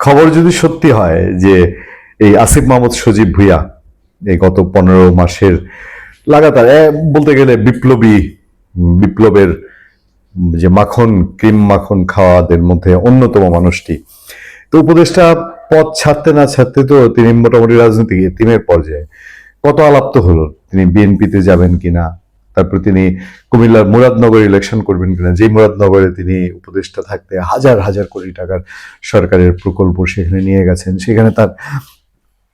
খবর যদি সত্যি হয় যে এই আসিফ মাহমুদ সজীব ভুইয়া এই গত পনেরো মাসের লাগাতার বলতে গেলে বিপ্লবী, বিপ্লবের যে মাখন, ক্রিম মাখন খাওয়াদের মধ্যে অন্যতম মানুষটি। তো উপদেষ্টা পথ ছাড়তে না ছাড়তে তো তিনি মোটামুটি রাজনৈতিক, তিনের পর্যায়ে কত আলাপ্ত হলো, তিনি বিএনপিতে যাবেন কিনা তারপর তিনি কুমিল্লার মুরাদনগর ইলেকশন করবেন কিনা যে মুরাদনগরে তিনি উপদেষ্টা থাকতে হাজার হাজার কোটি টাকার সরকারের প্রকল্প সেখানে নিয়ে গেছেন, সেখানে তার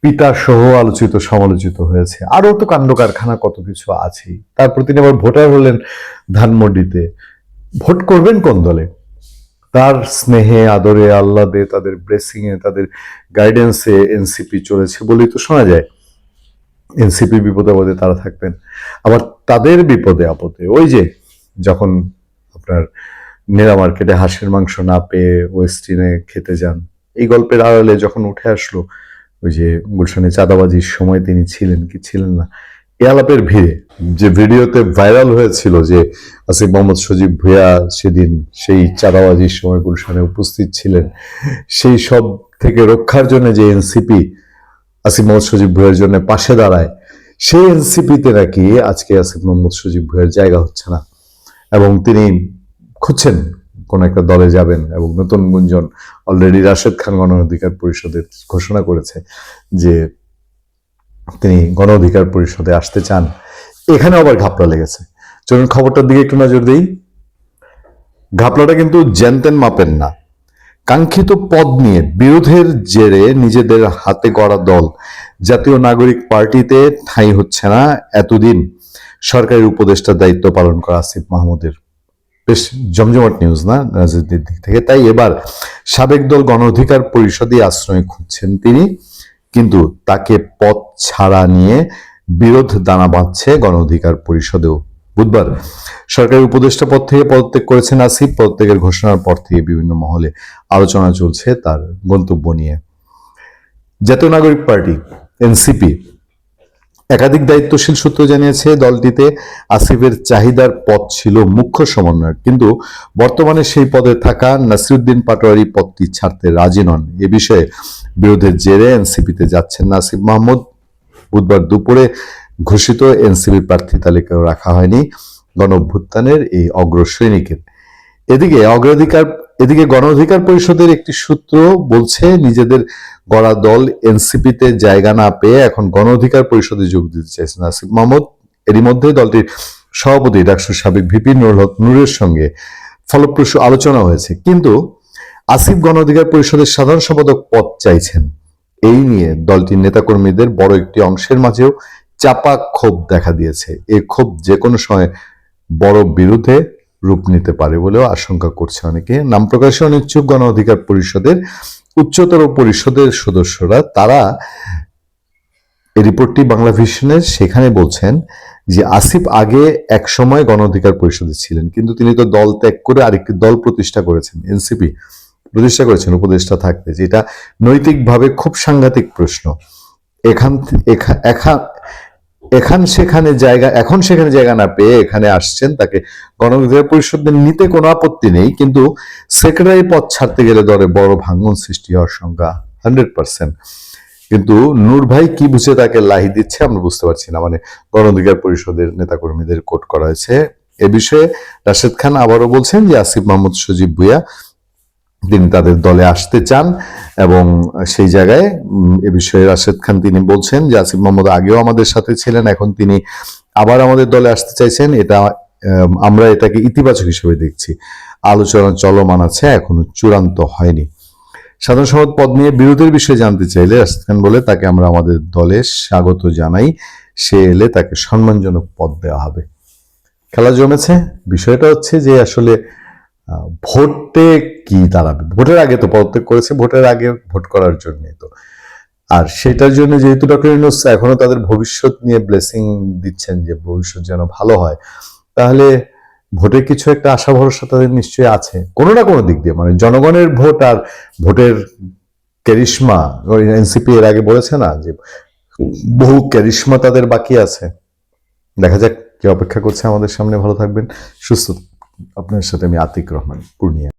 পিতা সহ আলোচিত, সমালোচিত হয়েছে। আরও তো কাণ্ড কারখানা কত কিছু আছেই। তারপর তিনি আবার ভোটার হলেন ধানমন্ডিতে। ভোট করবেন কোন দলে? তার স্নেহে, আদরে, আহ্লাদে, তাদের ব্লেসিং এ তাদের গাইডেন্সে এনসিপি চলেছে বলেই তো শোনা যায়। এনসিপি বিপদে আপদে তারা থাকতেন। আবার তাদের বিপদে আপদে ওই যে যখন আপনার নেরা মার্কেটে হাঁসের মাংস না পেয়ে ওয়েস্টিনে খেতে যান, এই গল্পের আড়ালে যখন উঠে আসলো, ওই যে গুলশানে চাঁদাবাজির সময় তিনি ছিলেন কি ছিলেন না, এ আলাপের ভিড়ে যে ভিডিওতে ভাইরাল হয়েছিল যে আসিফ মোহাম্মদ সজীব ভুয়া সেদিন সেই চাঁদাবাজির সময় গুলশানে উপস্থিত ছিলেন, সেই সব থেকে রক্ষার জন্য যে এনসিপি আসিফ মোহাম্মদ সজীব ভুইয়ের জন্য পাশে দাঁড়ায় সেই এনসিপিতে নাকি আজকে আসিফ মোহাম্মদ সজীব ভুইয়ের জায়গা হচ্ছে না। এবং তিনি খুঁজছেন কোন একটা দলে যাবেন এবং নতুন গুঞ্জন অলরেডি রাশেদ খান গণ অধিকার পরিষদের ঘোষণা করেছে যে তিনি গণ অধিকার পরিষদে আসতে চান। এখানে আবার ঘাপলা লেগেছে। চলুন খবরটার দিকে একটু নজর দিই। ঘাপলাটা কিন্তু জ্যানতেন মাপেন না। কাঙ্ক্ষিত পদ নিয়ে বিরোধের জেরে নিজেদের হাতে গড়া দল। জাতীয় নাগরিক পার্টিতে ঠাঁই হচ্ছে না এতদিন। সরকারি উপদেষ্টার দায়িত্ব পালন করা আসিফ মাহমুদের। বেশ জমজমাট নিউজ না রাজনীতির দিক থেকে? তাই এবার সাবেক দল গণ অধিকার পরিষদে আশ্রয় খুঁজছেন তিনি। কিন্তু তাকে পদ ছাড়া নিয়ে বিরোধ দানা বাঁধছে গণ অধিকার পরিষদেও। বুধবার সরকারি উপদেষ্টা পদ থেকে পদত্যাগ করেছেন আসিফ। পদত্যাগের ঘোষণার পর থেকে বিভিন্ন মহলে আলোচনা চলছে তার গন্তব্য নিয়ে। জাতীয় নাগরিক পার্টি, এনসিপি, একাধিক দায়িত্বশীল সূত্র জানিয়েছে, দলটিতে আসিফের চাহিদার পদ ছিল মুখ্য সমন্বয়ক, কিন্তু বর্তমানে সেই পদে থাকা নাসিরুদ্দিন পাটোয়ারি পদটি ছাড়তে রাজি নন। এ বিষয়ে বিরোধের জেরে এনসিপিতে যাচ্ছেন নাসিফ মাহমুদ। বুধবার দুপুরে ঘোষিত এনসিপি প্রার্থী তালিকাও রাখা হয়নি গণ অভ্যুত্থানের এই অগ্রসৈনিকের এদিকে অগ্রাধিকার, এদিকে গণ অধিকার পরিষদের একটি সূত্র বলছে নিজেদের গড়া দল এনসিপিতে জায়গা না পেয়ে এখন গণ অধিকার পরিষদে যোগ দিতে চাইছেন আসিফ মাহমুদ। এরই মধ্যে দলটির সভাপতি ডাক্তার সাবেক ভিপি, নুরুল হক নূরের সঙ্গে ফলপ্রসূ আলোচনা হয়েছে। কিন্তু আসিফ গণ অধিকার পরিষদের সাধারণ সম্পাদক পদ চাইছেন। এই নিয়ে দলটির নেতাকর্মীদের বড় একটি অংশের মাঝেও চাপা ক্ষোভ দেখা দিয়েছে। এই ক্ষোভ যে কোনো সময় বড় বিরুদ্ধে রূপ নিতে পারে বলেও আশঙ্কা করছে অনেকে। নাম প্রকাশে অনিচ্ছুক গণ অধিকার পরিষদের, উচ্চতর পরিষদের সদস্যরা। তারা এই রিপোর্টটি বাংলা ভিশনের সেখানে বলছেন যে, আসিফ আগে এক সময় গণ অধিকার পরিষদে ছিলেন, কিন্তু তিনি তো দল ত্যাগ করে আরেকটি দল প্রতিষ্ঠা করেছেন, এনসিপি প্রতিষ্ঠা করেছেন, উপদেষ্টা থাকতে। যেটা নৈতিকভাবে খুব সাংঘাতিক প্রশ্ন। এখান এখা- এখা- এখান সেখানে জায়গা, এখন সেখানে জায়গা না পেয়ে এখানে আসছেন, তাকে গণ অধিকার পরিষদের নিতে কোনো আপত্তি নেই, কিন্তু সেক্রেটারি পদ ছাড়তে গেলে দলে বড় ভাঙ্গন সৃষ্টি হওয়ার সংখ্যা হান্ড্রেড পার্সেন্ট। কিন্তু নূর ভাই কি বুঝে তাকে লাহি দিচ্ছে আমরা বুঝতে পারছি না মানে গণ অধিকার পরিষদের নেতাকর্মীদের কোট করা হয়েছে। এ বিষয়ে রাশেদ খান আবারও বলছেন যে আসিফ মাহমুদ সজীব ভুইয়া তিনি তাদের দলে আসতে চান এবং সেই জায়গায় এ বিষয়ে রাশেদ খান তিনি বলছেন যে আসিফ মোহাম্মদ আগেও আমাদের সাথে ছিলেন, এখন তিনি আবার আমাদের দলে আসতে চাইছেন। এটা আমরা এটাকে ইতিবাচক হিসেবে দেখছি। আলোচনা চলমান আছে, এখনও চূড়ান্ত হয়নি। সাধারণ সম্পাদক পদ নিয়ে বিরোধের বিষয়ে জানতে চাইলে রাশেদ খান বলে তাকে আমরা আমাদের দলে স্বাগত জানাই। সে এলে তাকে সম্মানজনক পদ দেওয়া হবে। খেলা জমেছে। বিষয়টা হচ্ছে যে আসলে ভোটে কি দাঁড়াবে? ভোটের আগে তো পদত্যাগ করেছে, ভোটের আগে ভোট করার জন্য তো। আর সেটার জন্য যেহেতু ডক্টর ইউনুস এখনও তাদের ভবিষ্যৎ নিয়ে ব্লেসিং দিচ্ছেন যে ভবিষ্যৎ যেন ভালো হয়, তাহলে ভোটে কিছু একটা আশা ভরসা তাদের নিশ্চয়ই আছে। কোনো না কোনো দিক দিয়ে মানে জনগণের ভোট আর ভোটের ক্যারিশমা এনসিপি এর আগে বলেছে না যে বহু ক্যারিশমা তাদের বাকি আছে। দেখা যাক কি অপেক্ষা করছে আমাদের সামনে। ভালো থাকবেন, সুস্থ আপনার সাথে আমি আতিক রহমান পূর্ণিয়া